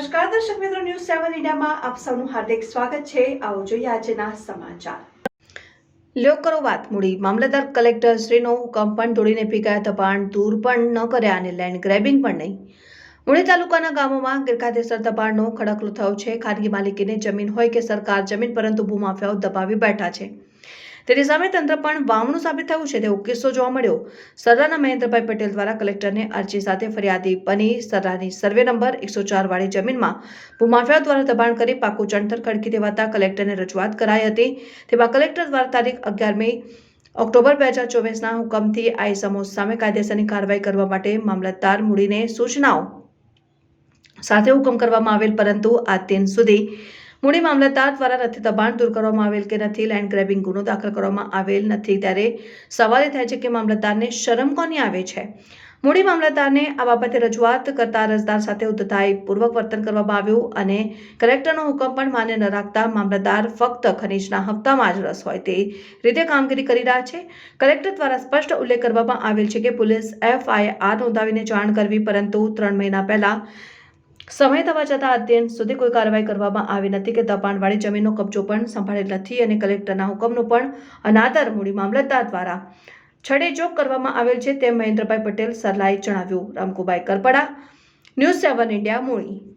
સેવન ઇન્ડિયામાં આપ સૌનું હાર્દિક સ્વાગત છે. આવો જોઈએ આજના સમાચાર. લ્યો કરો વાત મૂડી. મામલતદાર કલેક્ટર શ્રીનો હુકમ પણ તોડીને પી દબાણ દૂર પણ ન કર્યા અને લેન્ડ ગ્રેબિંગ પણ નહીં. મૂળી તાલુકાના ગામોમાં ગેરકાયદેસર દબાણનો ખડકલો થયો છે. ખાનગી માલિકીની જમીન હોય કે સરકાર જમીન, પરંતુ ભૂમાફિયાઓ દબાવી બેઠા છે. તેની સામે તંત્ર પણ વામણું સાબિત થયું છે. તેવો કિસ્સો જોવા મળ્યો. સરદારના મહેન્દ્રભાઈ પટેલ દ્વારા કલેક્ટરને અરજી સાથે ફરિયાદી બની સરદારની સર્વે નંબર એકસો ચાર વાળી જમીનમાં ભૂમાફિયા દ્વારા દબાણ કરી પાકું ચણતર ખડકી દેવાતા કલેક્ટરને રજૂઆત કરાઈ હતી. તેમાં કલેક્ટર દ્વારા તારીખ અગિયાર મે ઓક્ટોબર બે હજાર ચોવીસના હુકમથી આ ઇસમો સામે કાયદેસરની કાર્યવાહી કરવા માટે મામલતદાર મૂડીને સૂચનાઓ સાથે હુકમ કરવામાં આવેલ, પરંતુ આ દિન સુધી મૂડી મામલતદાર દ્વારા નથી દબાણ દૂર કરવામાં આવેલ કે નથી લેન્ડ ગ્રેબિંગ ગુનો દાખલ કરવામાં આવેલ નથી ત્યારે સવાલ એ થાય છે કે મામલતદારને શરમ કોની આવે છે? મૂડી મામલતદારને આ બાબતે રજૂઆત કરતા અરજદાર સાથે ઉદ્ધતાઈપૂર્વક વર્તન કરવામાં આવ્યું અને કલેક્ટરનો હુકમ પણ માન્ય ન રાખતા મામલતદાર ફક્ત ખનીજના હપ્તામાં જ રસ હોય તે રીતે કામગીરી કરી રહ્યા છે. કલેક્ટર દ્વારા સ્પષ્ટ ઉલ્લેખ કરવામાં આવેલ છે કે પોલીસ એફઆઈઆર નોંધાવીને જાણ કરવી પરંતુ ત્રણ મહિના પહેલા સમય થવા જતાં અત્યંત સુધી કોઈ કાર્યવાહી કરવામાં આવી નથી કે દબાણવાળી જમીનનો કબજો પણ સંભાળેલ નથી અને કલેક્ટરના હુકમનો પણ અનાદર મૂડી મામલતદાર દ્વારા છડેચોક કરવામાં આવેલ છે તેમ મહેન્દ્રભાઈ પટેલ સરલાએ જણાવ્યું. Ramkubhai Karpada, news seven India, Muli.